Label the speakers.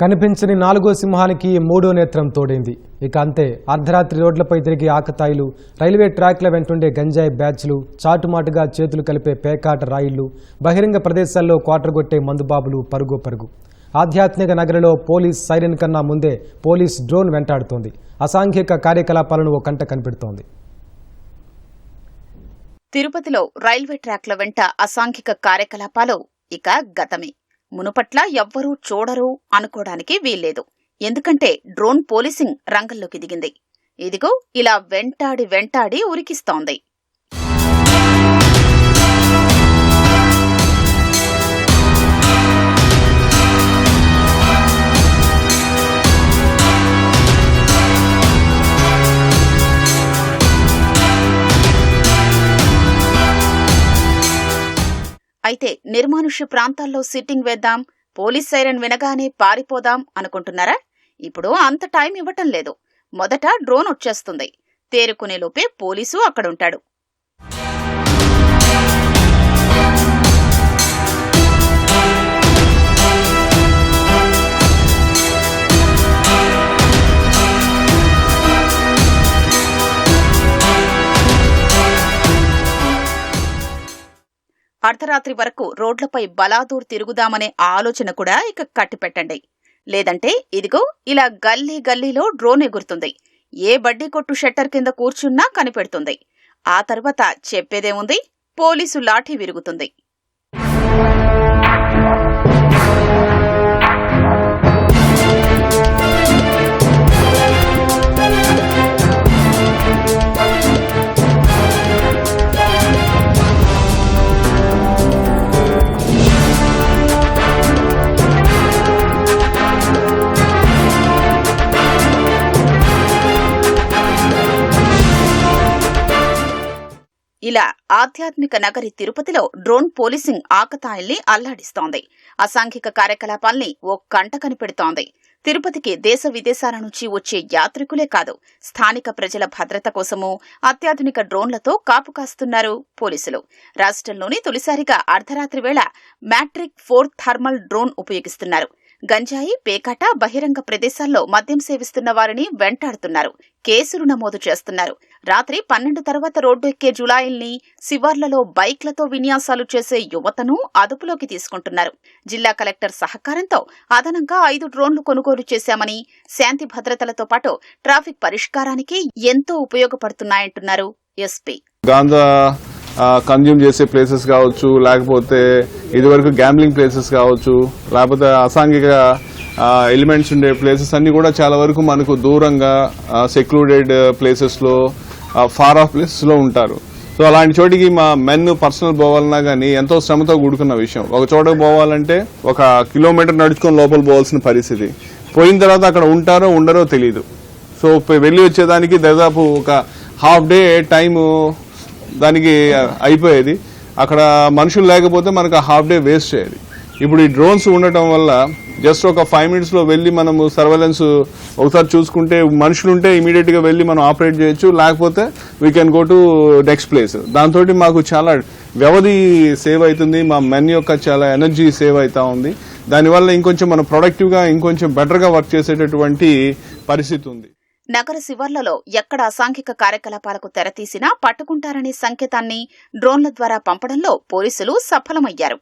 Speaker 1: కనిపించని నాలుగో సింహానికి మూడో నేత్రం తోడైంది. ఇక అంతే అర్ధరాత్రి రోడ్లపై తిరిగే ఆకతాయిలు రైల్వే ట్రాక్ల వెంటుండే గంజాయి బ్యాచ్లు చాటుమాటుగా చేతులు కలిపే పేకాట రాయిళ్ళు బహిరంగ ప్రదేశాల్లో క్వార్టర్గొట్టే మందుబాబులు పరుగు పరుగు. ఆధ్యాత్మిక నగరిలో పోలీస్ సైరన్ కన్నా ముందే పోలీస్ డ్రోన్ వెంటాడుతోంది. అసాంఘిక కార్యకలాపాలను ఓ కంట కనిపెడుతోంది.
Speaker 2: తిరుపతిలో రైల్వే ట్రాక్ల వెంట అసాంఘిక కార్యకలాపాలు ఇక గతమే. మునుపట్ల ఎవ్వరూ చూడరు అనుకోవడానికి వీల్లేదు. ఎందుకంటే డ్రోన్ పోలీసింగ్ రంగంలోకి దిగింది. ఇదిగో ఇలా వెంటాడి వెంటాడి ఉరికిస్తోంది. అయితే నిర్మానుష్య ప్రాంతాల్లో సిట్టింగ్ వేద్దాం పోలీస్ సైరన్ వినగానే పారిపోదాం అనుకుంటున్నారా? ఇప్పుడు అంత టైం ఇవ్వటం లేదు. మొదట డ్రోన్ వచ్చేస్తుంది. తేరుకునేలోపే పోలీసు అక్కడుంటాడు. అర్ధరాత్రి వరకు రోడ్లపై బలాదూర్ తిరుగుదామనే ఆలోచన కూడా ఇక కట్టిపెట్టండి. లేదంటే ఇదిగో ఇలా గల్లీ గల్లీలో డ్రోన్ ఎగురుతుంది. ఏ బడ్డీ కొట్టు షట్టర్ కింద కూర్చున్నా కనిపెడుతుంది. ఆ తర్వాత చెప్పేదేముంది? పోలీసు లాఠీ విరుగుతుంది. ఇలా ఆధ్యాత్మిక నగరి తిరుపతిలో డ్రోన్ పోలీసింగ్ ఆకతాయిల్ని అల్లాడిస్తోంది. అసాంఘిక కార్యకలాపాల్ని ఓ కంట కనిపెడుతోంది. తిరుపతికి దేశ విదేశాల నుంచి వచ్చే యాత్రికులే కాదు స్థానిక ప్రజల భద్రత కోసము అత్యాధునిక డ్రోన్లతో కాపు కాస్తున్నారు పోలీసులు. రాష్ట్రంలోని తొలిసారిగా అర్ధరాత్రి వేళ మ్యాట్రిక్ ఫోర్ థర్మల్ డ్రోన్ ఉపయోగిస్తున్నారు. గంజాయి పేకాట బహిరంగ ప్రదేశాల్లో మద్యం సేవిస్తున్న వారిని వెంటాడుతున్నారు. కేసులు నమోదు చేస్తున్నారు. రాత్రి పన్నెండు తర్వాత రోడ్డు ఎక్కే జులాయిల్ని శివార్లలో బైక్లతో విన్యాసాలు చేసే యువతను అదుపులోకి తీసుకుంటున్నారు. జిల్లా కలెక్టర్ సహకారంతో అదనంగా ఐదు డ్రోన్లు కొనుగోలు చేశామని శాంతి భద్రతలతో పాటు ట్రాఫిక్ పరిష్కారానికి ఎంతో ఉపయోగపడుతున్నాయంటున్నారు ఎస్పీ.
Speaker 3: గాంధా కన్జ్యూమ్ చేసే ప్లేసెస్ కావచ్చు లేకపోతే ఇదివరకు గ్యాంబ్లింగ్ ప్లేసెస్ కావచ్చు లేకపోతే అసాంఘిక ఎలిమెంట్స్ ఉండే ప్లేసెస్ అన్ని కూడా చాలా వరకు మనకు దూరంగా సెక్లూడెడ్ ప్లేసెస్లో ఫార్ ఆఫ్ ప్లేసెస్లో ఉంటారు. సో అలాంటి చోటికి మా మెన్ పర్సనల్ పోవాలన్నా కానీ ఎంతో శ్రమతో కూడుకున్న విషయం. ఒక చోటకు పోవాలంటే ఒక కిలోమీటర్ నడుచుకొని లోపల పోవాల్సిన పరిస్థితి. పోయిన తర్వాత అక్కడ ఉంటారో ఉండరో తెలియదు సో వెళ్ళి వచ్చేదానికి దాదాపు ఒక హాఫ్ డే టైము దానికి అయిపోయేది. అక్కడ మనుషులు లేకపోతే మనకు ఆ హాఫ్ డే వేస్ట్ అయ్యేది. ఇప్పుడు ఈ డ్రోన్స్ ఉండటం వల్ల జస్ట్ ఒక ఫైవ్ మినిట్స్లో వెళ్ళి మనము సర్వేలెన్స్ ఒకసారి చూసుకుంటే మనుషులు ఉంటే ఇమీడియట్గా వెళ్ళి మనం ఆపరేట్ చేయొచ్చు. లేకపోతే we can go to next place దాంతో మాకు చాలా వ్యవధి సేవ్ అవుతుంది. మా మెన్ యొక్క చాలా ఎనర్జీ సేవ్ అవుతా ఉంది. దానివల్ల ఇంకొంచెం మనం ప్రొడక్టివ్గా ఇంకొంచెం బెటర్గా వర్క్ చేసేటటువంటి పరిస్థితి ఉంది.
Speaker 2: నగర శివర్లలో ఎక్కడ అసాంఘిక కార్యకలాపాలకు తెరతీసినా పట్టుకుంటారనే సంకేతాన్ని డ్రోన్ల ద్వారా పంపడంలో పోలీసులు సఫలమయ్యారు.